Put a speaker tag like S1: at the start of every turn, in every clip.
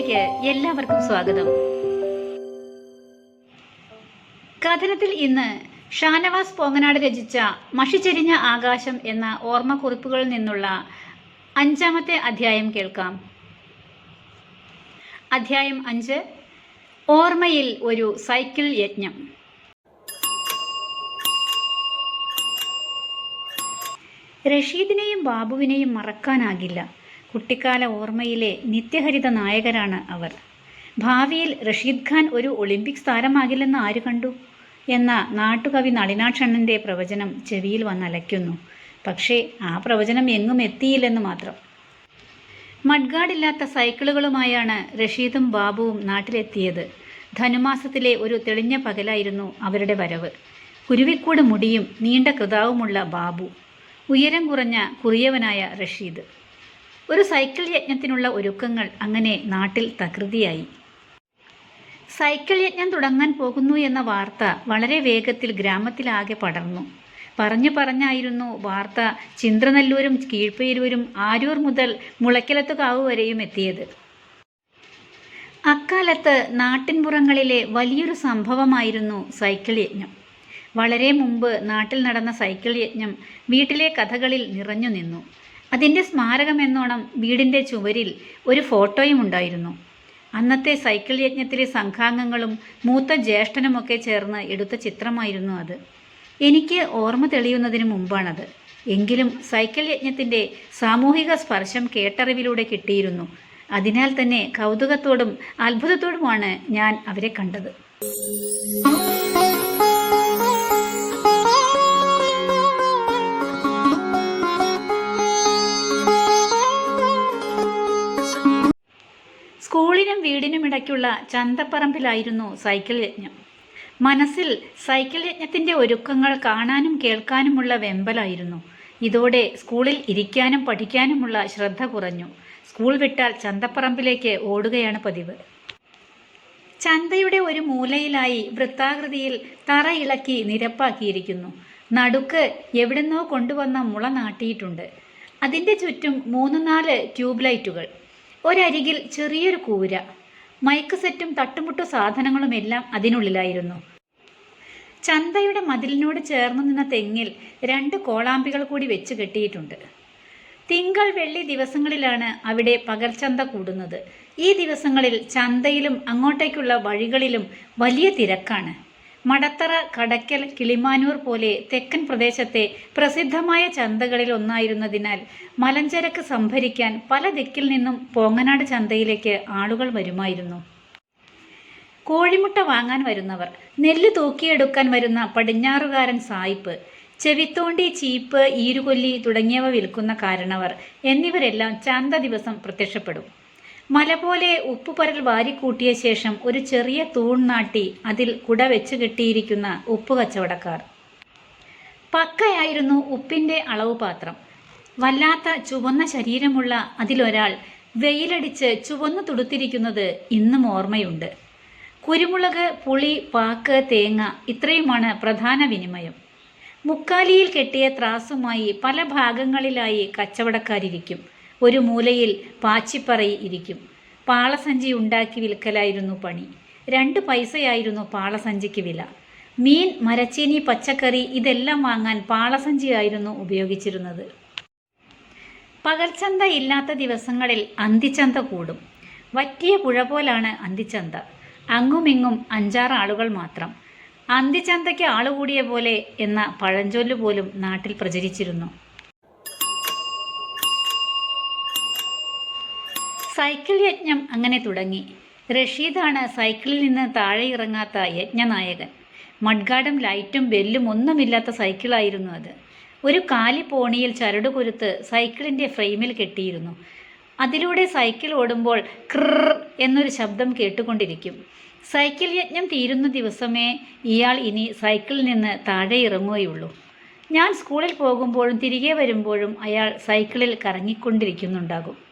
S1: കഥനത്തിലേക്ക് എല്ലാവർക്കും സ്വാഗതം. കഥനത്തിൽ ഇന്ന് ഷാനവാസ് പോങ്ങനാട് രചിച്ച മഷിച്ചെരിഞ്ഞ ആകാശം എന്ന ഓർമ്മക്കുറിപ്പുകളിൽ നിന്നുള്ള അഞ്ചാമത്തെ അധ്യായം കേൾക്കാം. അധ്യായം അഞ്ച് ഓർമ്മയിൽ ഒരു സൈക്കിൾ യജ്ഞം. റഷീദിനെയും ബാബുവിനെയും മറക്കാനാകില്ല. കുട്ടിക്കാല ഓർമ്മയിലെ നിത്യഹരിത നായകരാണ് അവർ. ഭാവിയിൽ റഷീദ് ഖാൻ ഒരു ഒളിമ്പിക്സ് താരമാകില്ലെന്ന് ആര് കണ്ടു? എന്ന നാട്ടുകവി നളിനാക്ഷണ്ണന്റെ പ്രവചനം ചെവിയിൽ വന്നലയ്ക്കുന്നു. പക്ഷേ ആ പ്രവചനം എങ്ങും എത്തിയില്ലെന്ന് മാത്രം. മഡ്ഗാർഡില്ലാത്ത സൈക്കിളുകളുമായാണ് റഷീദും ബാബുവും നാട്ടിലെത്തിയത്. ധനുമാസത്തിലെ ഒരു തെളിഞ്ഞ പകലായിരുന്നു അവരുടെ വരവ്. കുരുവിക്കൂട് മുടിയും നീണ്ട കൃതാവുമുള്ള ബാബു. ഉയരം കുറഞ്ഞ കുറിയവനായ റഷീദ്. ഒരു സൈക്കിൾ യജ്ഞത്തിനുള്ള ഒരുക്കങ്ങൾ അങ്ങനെ നാട്ടിൽ തകൃതിയായി. സൈക്കിൾ യജ്ഞം തുടങ്ങാൻ പോകുന്നു എന്ന വാർത്ത വളരെ വേഗത്തിൽ ഗ്രാമത്തിലാകെ പടർന്നു. പറഞ്ഞു പറഞ്ഞായിരുന്നു വാർത്ത ചിന്ത്രനെല്ലൂരും കീഴ്പേരൂരും ആരൂർ മുതൽ മുളയ്ക്കലത്തുകാവ് വരെയും എത്തിയത്. അക്കാലത്ത് നാട്ടിൻപുറങ്ങളിലെ വലിയൊരു സംഭവമായിരുന്നു സൈക്കിൾ യജ്ഞം. വളരെ മുമ്പ് നാട്ടിൽ നടന്ന സൈക്കിൾ യജ്ഞം വീട്ടിലെ കഥകളിൽ നിറഞ്ഞു നിന്നു. അതിന്റെ സ്മാരകമെന്നോണം വീടിന്റെ ചുവരിൽ ഒരു ഫോട്ടോയും ഉണ്ടായിരുന്നു. അന്നത്തെ സൈക്കിൾ യജ്ഞത്തിലെ സംഘാംഗങ്ങളും മൂത്ത ജ്യേഷ്ഠനുമൊക്കെ ചേർന്ന് എടുത്ത ചിത്രമായിരുന്നു അത്. എനിക്ക് ഓർമ്മ തെളിയുന്നതിന് മുമ്പാണത്. എങ്കിലും സൈക്കിൾ യജ്ഞത്തിന്റെ സാമൂഹിക സ്പർശം കേട്ടറിവിലൂടെ കിട്ടിയിരുന്നു. അതിനാൽ തന്നെ കൗതുകത്തോടും അത്ഭുതത്തോടുമാണ് ഞാൻ അവരെ കണ്ടത്. സ്കൂളിനും വീടിനും ഇടയ്ക്കുള്ള ചന്തപ്പറമ്പിലായിരുന്നു സൈക്കിൾ യജ്ഞം. മനസ്സിൽ സൈക്കിൾ യജ്ഞത്തിന്റെ ഒരുക്കങ്ങൾ കാണാനും കേൾക്കാനുമുള്ള വെമ്പലായിരുന്നു. ഇതോടെ സ്കൂളിൽ ഇരിക്കാനും പഠിക്കാനുമുള്ള ശ്രദ്ധ കുറഞ്ഞു. സ്കൂൾ വിട്ടാൽ ചന്തപ്പറമ്പിലേക്ക് ഓടുകയാണ് പതിവ്. ചന്തയുടെ ഒരു മൂലയിലായി വൃത്താകൃതിയിൽ തറ ഇളക്കി നിരപ്പാക്കിയിരിക്കുന്നു. നടുക്ക് എവിടുന്നോ കൊണ്ടുവന്ന മുള നാട്ടിയിട്ടുണ്ട്. അതിന്റെ ചുറ്റും മൂന്ന് നാല് ട്യൂബ് ലൈറ്റുകൾ ഒരരികിൽ ചെറിയൊരു കൂര. മൈക്ക് സെറ്റും തട്ടുമുട്ടു സാധനങ്ങളുമെല്ലാം അതിനുള്ളിലായിരുന്നു. ചന്തയുടെ മതിലിനോട് ചേർന്ന് നിന്ന തെങ്ങിൽ രണ്ട് കോളാമ്പികൾ കൂടി വെച്ച് കെട്ടിയിട്ടുണ്ട്. തിങ്കൾ വെള്ളി ദിവസങ്ങളിലാണ് അവിടെ പകർച്ചന്ത കൂടുന്നത്. ഈ ദിവസങ്ങളിൽ ചന്തയിലും അങ്ങോട്ടേക്കുള്ള വഴികളിലും വലിയ തിരക്കാണ്. മടത്തറ കടക്കൽ കിളിമാനൂർ പോലെ തെക്കൻ പ്രദേശത്തെ പ്രസിദ്ധമായ ചന്തകളിൽ ഒന്നായിരുന്നതിനാൽ മലഞ്ചരക്ക് സംഭരിക്കാൻ പല ദിക്കിൽ നിന്നും പോങ്ങനാട് ചന്തയിലേക്ക് ആളുകൾ വരുമായിരുന്നു. കോഴിമുട്ട വാങ്ങാൻ വരുന്നവർ നെല്ല് തൂക്കിയെടുക്കാൻ വരുന്ന പടിഞ്ഞാറുകാരൻ സായിപ്പ് ചെവിത്തോണ്ടി ചീപ്പ് ഈരുകൊല്ലി തുടങ്ങിയവ വിൽക്കുന്ന കാരണവർ എന്നിവരെല്ലാം ചന്ത ദിവസം പ്രത്യക്ഷപ്പെടും. മല പോലെ ഉപ്പുപരൽ വാരിക്കൂട്ടിയ ശേഷം ഒരു ചെറിയ തൂൺ നാട്ടി അതിൽ കുട വെച്ച് കെട്ടിയിരിക്കുന്ന ഉപ്പ് കച്ചവടക്കാർ. പക്കയായിരുന്നു ഉപ്പിന്റെ അളവ് പാത്രം. വല്ലാത്ത ചുവന്ന ശരീരമുള്ള അതിലൊരാൾ വെയിലടിച്ച് ചുവന്നു തുടുത്തിരിക്കുന്നത് ഇന്നും ഓർമ്മയുണ്ട്. കുരുമുളക് പുളി പാക്ക് തേങ്ങ ഇത്രയുമാണ് പ്രധാന വിനിമയം. മുക്കാലിയിൽ കെട്ടിയ ത്രാസുമായി പല ഭാഗങ്ങളിലായി കച്ചവടക്കാരിരിക്കും. ഒരു മൂലയിൽ പാച്ചിപ്പറയി ഇരിക്കും. പാളസഞ്ചി ഉണ്ടാക്കി വിൽക്കലായിരുന്നു പണി. രണ്ട് പൈസയായിരുന്നു പാളസഞ്ചിക്ക് വില. മീൻ മരച്ചീനി പച്ചക്കറി ഇതെല്ലാം വാങ്ങാൻ പാളസഞ്ചിയായിരുന്നു ഉപയോഗിച്ചിരുന്നത്. പകൽച്ചന്ത ഇല്ലാത്ത ദിവസങ്ങളിൽ അന്തിച്ചന്ത കൂടും. വറ്റിയ പുഴ പോലാണ് അന്തിച്ചന്ത. അങ്ങുമിങ്ങും അഞ്ചാറ് ആളുകൾ മാത്രം. അന്തിച്ചന്തയ്ക്ക് ആളുകൂടിയ പോലെ എന്ന പഴഞ്ചൊല്ല് പോലും നാട്ടിൽ പ്രചരിച്ചിരുന്നു. സൈക്കിൾ യജ്ഞം അങ്ങനെ തുടങ്ങി. റഷീദാണ് സൈക്കിളിൽ നിന്ന് താഴെ ഇറങ്ങാത്ത യജ്ഞനായകൻ. മഡ്ഗാർഡും ലൈറ്റും ബെല്ലും ഒന്നുമില്ലാത്ത സൈക്കിളായിരുന്നു അത്. ഒരു കാലി പോണിയിൽ ചരട് കൊരുത്ത് സൈക്കിളിന്റെ ഫ്രെയിമിൽ കെട്ടിയിരുന്നു. അതിലൂടെ സൈക്കിൾ ഓടുമ്പോൾ ക്രർ എന്നൊരു ശബ്ദം കേട്ടുകൊണ്ടിരിക്കും. സൈക്കിൾ യജ്ഞം തീരുന്ന ദിവസമേ ഇയാൾ ഇനി സൈക്കിളിൽ നിന്ന് താഴെ ഇറങ്ങുകയുള്ളൂ. ഞാൻ സ്കൂളിൽ പോകുമ്പോഴും തിരികെ വരുമ്പോഴും അയാൾ സൈക്കിളിൽ കറങ്ങിക്കൊണ്ടിരിക്കുന്നുണ്ടാകും.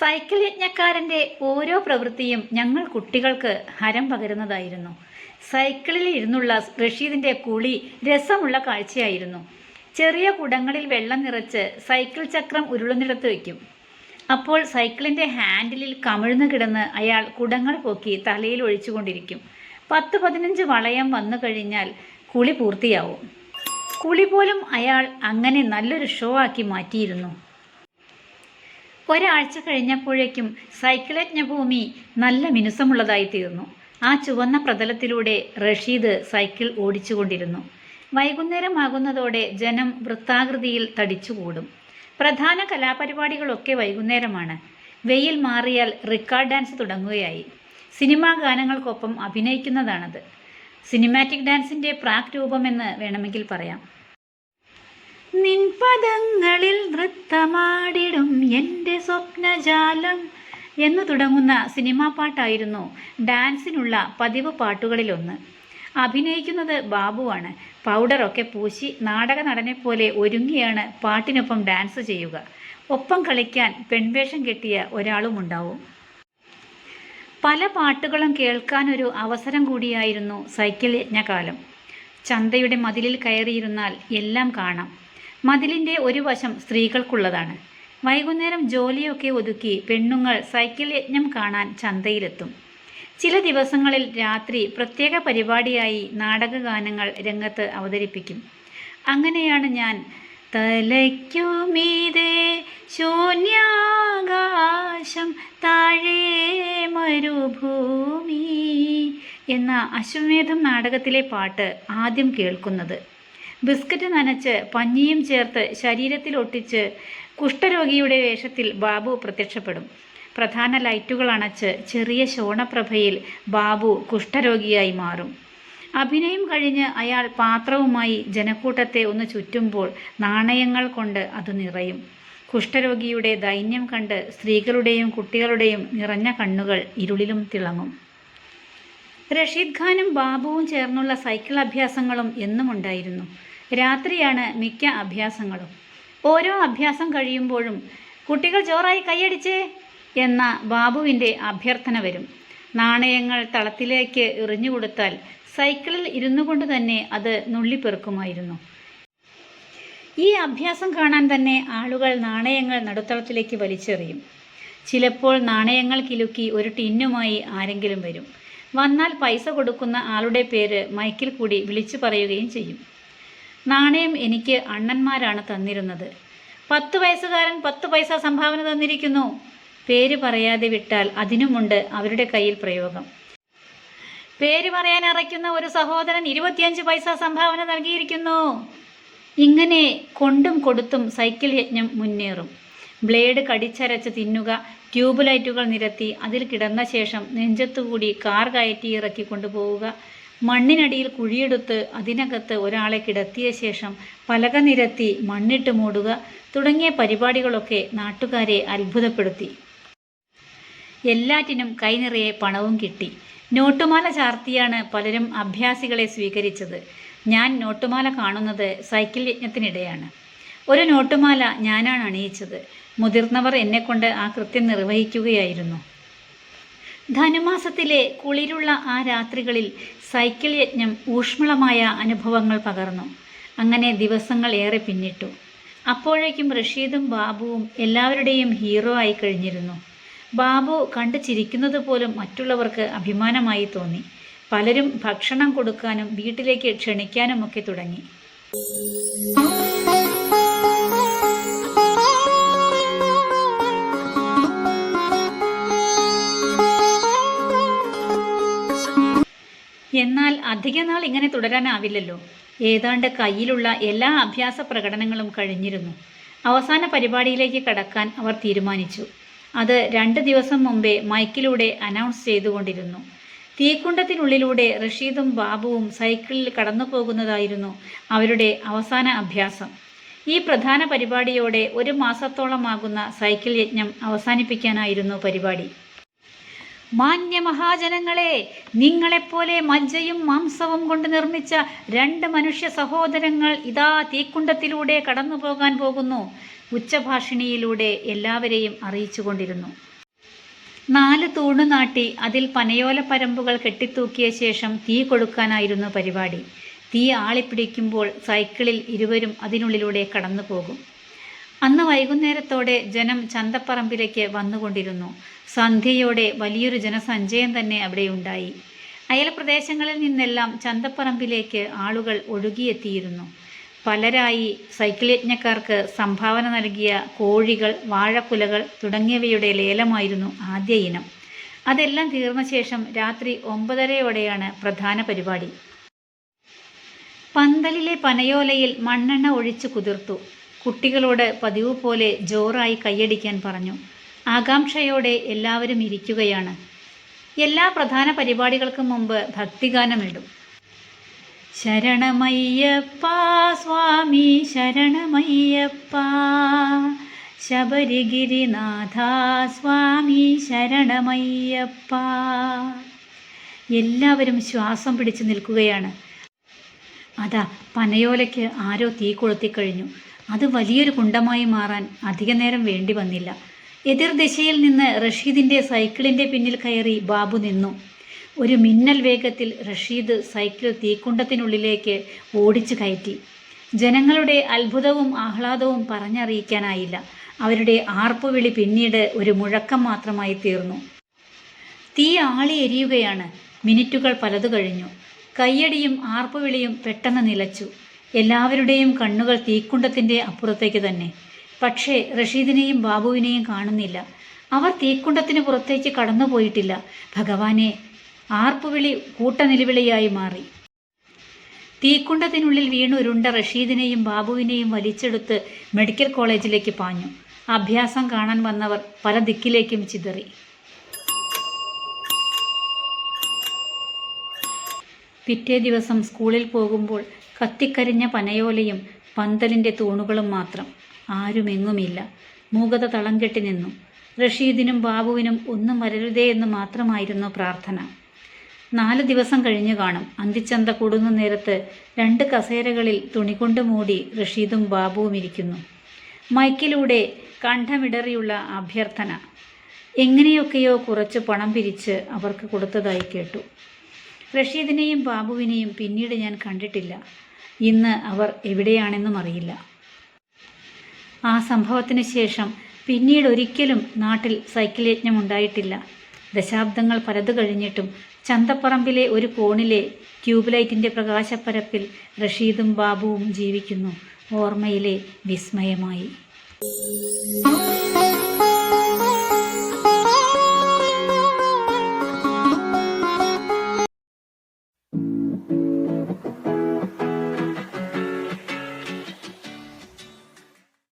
S1: സൈക്കിൾ യജ്ഞക്കാരന്റെ ഓരോ പ്രവൃത്തിയും ഞങ്ങൾ കുട്ടികൾക്ക് ഹരം പകരുന്നതായിരുന്നു. സൈക്കിളിൽ ഇരുന്നുള്ള റഷീദിന്റെ കുളി രസമുള്ള കാഴ്ചയായിരുന്നു. ചെറിയ കുടങ്ങളിൽ വെള്ളം നിറച്ച് സൈക്കിൾ ചക്രം ഉരുളുന്നിടത്ത് വയ്ക്കും അപ്പോൾ സൈക്കിളിന്റെ ഹാൻഡിലിൽ കമിഴ്ന്നു കിടന്ന് അയാൾ കുടങ്ങൾ പൊക്കി തലയിൽ ഒഴിച്ചുകൊണ്ടിരിക്കും. പത്ത് പതിനഞ്ച് വളയം വന്നു കഴിഞ്ഞാൽ കുളി പൂർത്തിയാവും. കുളി പോലും അയാൾ അങ്ങനെ നല്ലൊരു ഷോ ആക്കി മാറ്റിയിരുന്നു. ഒരാഴ്ച കഴിഞ്ഞപ്പോഴേക്കും സൈക്കിളജ്ഞ ഭൂമി നല്ല മിനുസമുള്ളതായി തീർന്നു. ആ ചുവന്ന പ്രതലത്തിലൂടെ റഷീദ് സൈക്കിൾ ഓടിച്ചുകൊണ്ടിരുന്നു. വൈകുന്നേരമാകുന്നതോടെ ജനം വൃത്താകൃതിയിൽ തടിച്ചുകൂടും. പ്രധാന കലാപരിപാടികളൊക്കെ വൈകുന്നേരമാണ്. വെയിൽ മാറിയാൽ റിക്കാർഡ് ഡാൻസ് തുടങ്ങുകയായി. സിനിമാ ഗാനങ്ങൾക്കൊപ്പം അഭിനയിക്കുന്നതാണത്. സിനിമാറ്റിക് ഡാൻസിന്റെ പ്രാക് രൂപമെന്ന് വേണമെങ്കിൽ പറയാം. നിൻപദങ്ങളിൽ നൃത്തമാടിടും എന്റെ സ്വപ്നജാലം എന്ന് തുടങ്ങുന്ന സിനിമാ പാട്ടായിരുന്നു ഡാൻസിനുള്ള പതിവ് പാട്ടുകളിലൊന്ന്. അഭിനയിക്കുന്നത് ബാബുവാണ്. പൗഡറൊക്കെ പൂശി നാടക നടനെ പോലെ ഒരുങ്ങിയാണ് പാട്ടിനൊപ്പം ഡാൻസ് ചെയ്യുക. ഒപ്പം കളിക്കാൻ പെൺവേഷം കെട്ടിയ ഒരാളും ഉണ്ടാവും. പല പാട്ടുകളും കേൾക്കാനൊരു അവസരം കൂടിയായിരുന്നു സൈക്കിൾ യജ്ഞകാലം. ചന്തയുടെ മതിലിൽ കയറിയിരുന്നാൽ എല്ലാം കാണാം. മതിലിന്റെ ഒരു വശം സ്ത്രീകൾക്കുള്ളതാണ്. വൈകുന്നേരം ജോലിയൊക്കെ ഒതുക്കി പെണ്ണുങ്ങൾ സൈക്കിൾ യജ്ഞം കാണാൻ ചന്തയിലെത്തും. ചില ദിവസങ്ങളിൽ രാത്രി പ്രത്യേക പരിപാടിയായി നാടകഗാനങ്ങൾ രംഗത്ത് അവതരിപ്പിക്കും. അങ്ങനെയാണ് ഞാൻ തലയ്ക്കുമീതേ ശൂന്യാകാശം താഴേ മരുഭൂമി എന്ന അശ്വമേധം നാടകത്തിലെ പാട്ട് ആദ്യം കേൾക്കുന്നത്. ബിസ്ക്കറ്റ് നനച്ച് പഞ്ഞിയും ചേർത്ത് ശരീരത്തിൽ ഒട്ടിച്ച് കുഷ്ഠരോഗിയുടെ വേഷത്തിൽ ബാബു പ്രത്യക്ഷപ്പെടും. പ്രധാന ലൈറ്റുകൾ അണച്ച് ചെറിയ ശോണപ്രഭയിൽ ബാബു കുഷ്ഠരോഗിയായി മാറും. അഭിനയം കഴിഞ്ഞ് അയാൾ പാത്രവുമായി ജനക്കൂട്ടത്തെ ഒന്ന് ചുറ്റുമ്പോൾ നാണയങ്ങൾ കൊണ്ട് അത് നിറയും. കുഷ്ഠരോഗിയുടെ ദൈന്യം കണ്ട് സ്ത്രീകളുടെയും കുട്ടികളുടെയും നിറഞ്ഞ കണ്ണുകൾ ഇരുളിലും തിളങ്ങും. റഷീദ് ഖാനും ബാബുവും ചേർന്നുള്ള സൈക്കിൾ അഭ്യാസങ്ങളും എന്നും ഉണ്ടായിരുന്നു രാത്രിയാണ് മിക്ക അഭ്യാസങ്ങളും. ഓരോ അഭ്യാസം കഴിയുമ്പോഴും കുട്ടികൾ ജോറായി കൈയടിച്ചേ എന്ന ബാബുവിന്റെ അഭ്യർത്ഥന വരും. നാണയങ്ങൾ തളത്തിലേക്ക് എറിഞ്ഞുകൊടുത്താൽ സൈക്കിളിൽ ഇരുന്നു കൊണ്ട് തന്നെ അത് നുള്ളിപ്പെറുക്കുമായിരുന്നു. ഈ അഭ്യാസം കാണാൻ തന്നെ ആളുകൾ നാണയങ്ങൾ നടുത്തളത്തിലേക്ക് വലിച്ചെറിയും. ചിലപ്പോൾ നാണയങ്ങൾ കിലുക്കി ഒരു ടിന്നുമായി ആരെങ്കിലും വരും. വന്നാൽ പൈസ കൊടുക്കുന്ന ആളുടെ പേര് മൈക്കിൽ കൂടി വിളിച്ചു പറയുകയും ചെയ്യും. നാണയം എനിക്ക് അണ്ണന്മാരാണ് തന്നിരുന്നത്. പത്ത് വയസ്സുകാരൻ പത്ത് പൈസ സംഭാവന തന്നിരിക്കുന്നു. പേര് പറയാതെ വിട്ടാൽ അതിനുമുണ്ട് അവരുടെ കയ്യിൽ പ്രയോഗം. പേര് പറയാൻ അറയ്ക്കുന്ന ഒരു സഹോദരൻ ഇരുപത്തിയഞ്ച് പൈസ സംഭാവന നൽകിയിരിക്കുന്നു. ഇങ്ങനെ കൊണ്ടും കൊടുത്തും സൈക്കിൾ യജ്ഞം മുന്നേറും. ബ്ലേഡ് കടിച്ചരച്ച് തിന്നുക ട്യൂബ് ലൈറ്റുകൾ നിരത്തി അതിൽ കിടന്ന ശേഷം നെഞ്ചത്തുകൂടി കാർ കയറ്റി ഇറക്കി കൊണ്ടുപോവുക മണ്ണിനടിയിൽ കുഴിയെടുത്ത് അതിനകത്ത് ഒരാളെ കിടത്തിയ ശേഷം പലക നിരത്തി മണ്ണിട്ട് മൂടുക തുടങ്ങിയ പരിപാടികളൊക്കെ നാട്ടുകാരെ അത്ഭുതപ്പെടുത്തി. എല്ലാറ്റിനും കൈനിറയെ പണവും കിട്ടി. നോട്ടുമാല ചാർത്തിയാണ് പലരും അഭ്യാസികളെ സ്വീകരിച്ചത്. ഞാൻ നോട്ടുമാല കാണുന്നത് സൈക്കിൾ യജ്ഞത്തിനിടെയാണ്. ഒരു നോട്ടുമാല ഞാനാണ് അണിയിച്ചത്. മുതിർന്നവർ എന്നെക്കൊണ്ട് ആ കൃത്യം നിർവഹിക്കുകയായിരുന്നു. ധനുമാസത്തിലെ കുളിരുള്ള ആ രാത്രികളിൽ സൈക്കിൾ യജ്ഞം ഊഷ്മളമായ അനുഭവങ്ങൾ പകർന്നു. അങ്ങനെ ദിവസങ്ങൾ ഏറെ പിന്നിട്ടു. അപ്പോഴേക്കും റഷീദും ബാബുവും എല്ലാവരുടെയും ഹീറോ ആയി കഴിഞ്ഞിരുന്നു. ബാബു കണ്ടു ചിരിക്കുന്നത് പോലും മറ്റുള്ളവർക്ക് അഭിമാനമായി തോന്നി. പലരും ഭക്ഷണം കൊടുക്കാനും വീട്ടിലേക്ക് ക്ഷണിക്കാനുമൊക്കെ തുടങ്ങി. എന്നാൽ അധികനാൾ ഇങ്ങനെ തുടരാനാവില്ലല്ലോ. ഏതാണ്ട് കയ്യിലുള്ള എല്ലാ അഭ്യാസ പ്രകടനങ്ങളും കഴിഞ്ഞിരുന്നു. അവസാന പരിപാടിയിലേക്ക് കടക്കാൻ അവർ തീരുമാനിച്ചു. അത് രണ്ട് ദിവസം മുമ്പേ മൈക്കിലൂടെ അനൗൺസ് ചെയ്തുകൊണ്ടിരുന്നു. തീക്കുണ്ടത്തിനുള്ളിലൂടെ റഷീദും ബാബുവും സൈക്കിളിൽ കടന്നു പോകുന്നതായിരുന്നു അവരുടെ അവസാന അഭ്യാസം. ഈ പ്രധാന പരിപാടിയോടെ ഒരു മാസത്തോളമാകുന്ന സൈക്കിൾ യജ്ഞം അവസാനിപ്പിക്കാനായിരുന്നു പരിപാടി. മാന്യമഹാജനങ്ങളെ നിങ്ങളെപ്പോലെ മജ്ജയും മാംസവും കൊണ്ട് നിർമ്മിച്ച രണ്ട് മനുഷ്യ സഹോദരങ്ങൾ ഇതാ തീക്കുണ്ടത്തിലൂടെ കടന്നു പോകാൻ പോകുന്നു. ഉച്ചഭാഷിണിയിലൂടെ എല്ലാവരെയും അറിയിച്ചുകൊണ്ടിരുന്നു. നാല് തൂണ് നാട്ടി അതിൽ പനയോല പരമ്പുകൾ കെട്ടിത്തൂക്കിയ ശേഷം തീ കൊടുക്കാനായിരുന്നു പരിപാടി. തീ ആളിപ്പിടിക്കുമ്പോൾ സൈക്കിളിൽ ഇരുവരും അതിനുള്ളിലൂടെ കടന്നു പോകും അന്ന് വൈകുന്നേരത്തോടെ ജനം ചന്തപ്പറമ്പിലേക്ക് വന്നുകൊണ്ടിരുന്നു. സന്ധ്യയോടെ വലിയൊരു ജനസഞ്ചയം തന്നെ അവിടെ ഉണ്ടായി അയൽപ്രദേശങ്ങളിൽ നിന്നെല്ലാം ചന്തപ്പറമ്പിലേക്ക് ആളുകൾ ഒഴുകിയെത്തിയിരുന്നു. പലരായി സൈക്കിൾ യജ്ഞക്കാർക്ക് സംഭാവന നൽകിയ കോഴികൾ വാഴക്കുലകൾ തുടങ്ങിയവയുടെ ലേലമായിരുന്നു ആദ്യ ഇനം. അതെല്ലാം തീർന്ന ശേഷം രാത്രി ഒമ്പതരയോടെയാണ് പ്രധാന പരിപാടി. പന്തലിലെ പനയോലയിൽ മണ്ണെണ്ണ ഒഴിച്ചു കുതിർത്തു. കുട്ടികളോട് പതിവ് പോലെ ജോറായി കൈയടിക്കാൻ പറഞ്ഞു. ആകാംക്ഷയോടെ എല്ലാവരും ഇരിക്കുകയാണ്. എല്ലാ പ്രധാന പരിപാടികൾക്കും മുമ്പ് ഭക്തിഗാനമിടും. ശരണമയ്യപ്പ സ്വാമി ശരണമയ്യപ്പ. ശബരിഗിരിനാഥ സ്വാമി ശരണമയ്യപ്പ. എല്ലാവരും ശ്വാസം പിടിച്ചു നിൽക്കുകയാണ്. അതാ പനയോലയ്ക്ക് ആരോ തീ കൊളുത്തിക്കഴിഞ്ഞു. അത് വലിയൊരു കുണ്ടമായി മാറാൻ അധികനേരം വേണ്ടി വന്നില്ല. എതിർ ദിശയിൽ നിന്ന് റഷീദിന്റെ സൈക്കിളിന്റെ പിന്നിൽ കയറി ബാബു നിന്നു. ഒരു മിന്നൽ വേഗത്തിൽ റഷീദ് സൈക്കിൾ തീക്കുണ്ടത്തിനുള്ളിലേക്ക് ഓടിച്ചു കയറ്റി. ജനങ്ങളുടെ അത്ഭുതവും ആഹ്ലാദവും പറഞ്ഞറിയിക്കാനായില്ല. അവരുടെ ആർപ്പുവിളി പിന്നീട് ഒരു മുഴക്കം മാത്രമായി തീർന്നു. തീ ആളി എരിയുകയാണ്. മിനിറ്റുകൾ പലതു കഴിഞ്ഞു കയ്യടിയും ആർപ്പുവിളിയും പെട്ടെന്ന് നിലച്ചു. എല്ലാവരുടെയും കണ്ണുകൾ തീക്കുണ്ടത്തിന്റെ അപ്പുറത്തേക്ക് തന്നെ. പക്ഷേ റഷീദിനെയും ബാബുവിനെയും കാണുന്നില്ല. അവർ തീക്കുണ്ടത്തിന് പുറത്തേക്ക് കടന്നുപോയിട്ടില്ല ഭഗവാനെ ആർപ്പുവിളി കൂട്ടനിലവിളിയായി മാറി. തീക്കുണ്ടത്തിനുള്ളിൽ വീണുരുണ്ട റഷീദിനെയും ബാബുവിനെയും വലിച്ചെടുത്ത് മെഡിക്കൽ കോളേജിലേക്ക് പാഞ്ഞു. അഭ്യാസം കാണാൻ വന്നവർ പല ദിക്കിലേക്കും ചിതറി. പിറ്റേ ദിവസം സ്കൂളിൽ പോകുമ്പോൾ കത്തിക്കരിഞ്ഞ പനയോലയും പന്തലിന്റെ തൂണുകളും മാത്രം ആരുമെങ്ങുമില്ല. മൂകത തളം കെട്ടി നിന്നു. റഷീദിനും ബാബുവിനും ഒന്നും വരരുതേ എന്ന് മാത്രമായിരുന്നു പ്രാർത്ഥന. നാല് ദിവസം കഴിഞ്ഞു കാണും. അന്തിച്ചന്ത കൂടുന്ന നേരത്ത് രണ്ട് കസേരകളിൽ തുണികൊണ്ട് മൂടി റഷീദും ബാബുവും ഇരിക്കുന്നു. മൈക്കിലൂടെ കണ്ഠമിടറിയുള്ള അഭ്യർത്ഥന. എങ്ങനെയൊക്കെയോ കുറച്ച് പണം പിരിച്ച് അവർക്ക് കൊടുത്തതായി കേട്ടു. റഷീദിനെയും ബാബുവിനെയും പിന്നീട് ഞാൻ കണ്ടിട്ടില്ല. ഇന്ന് അവർ എവിടെയാണെന്നും അറിയില്ല. ആ സംഭവത്തിന് ശേഷം പിന്നീട് ഒരിക്കലും നാട്ടിൽ സൈക്കിൾ യജ്ഞം ഉണ്ടായിട്ടില്ല. ദശാബ്ദങ്ങൾ പലത് കഴിഞ്ഞിട്ടും ചന്തപ്പറമ്പിലെ ഒരു കോണിലെ ട്യൂബ്ലൈറ്റിന്റെ പ്രകാശപ്പരപ്പിൽ റഷീദും ബാബുവും ജീവിക്കുന്നു. ഓർമ്മയിലെ വിസ്മയമായി.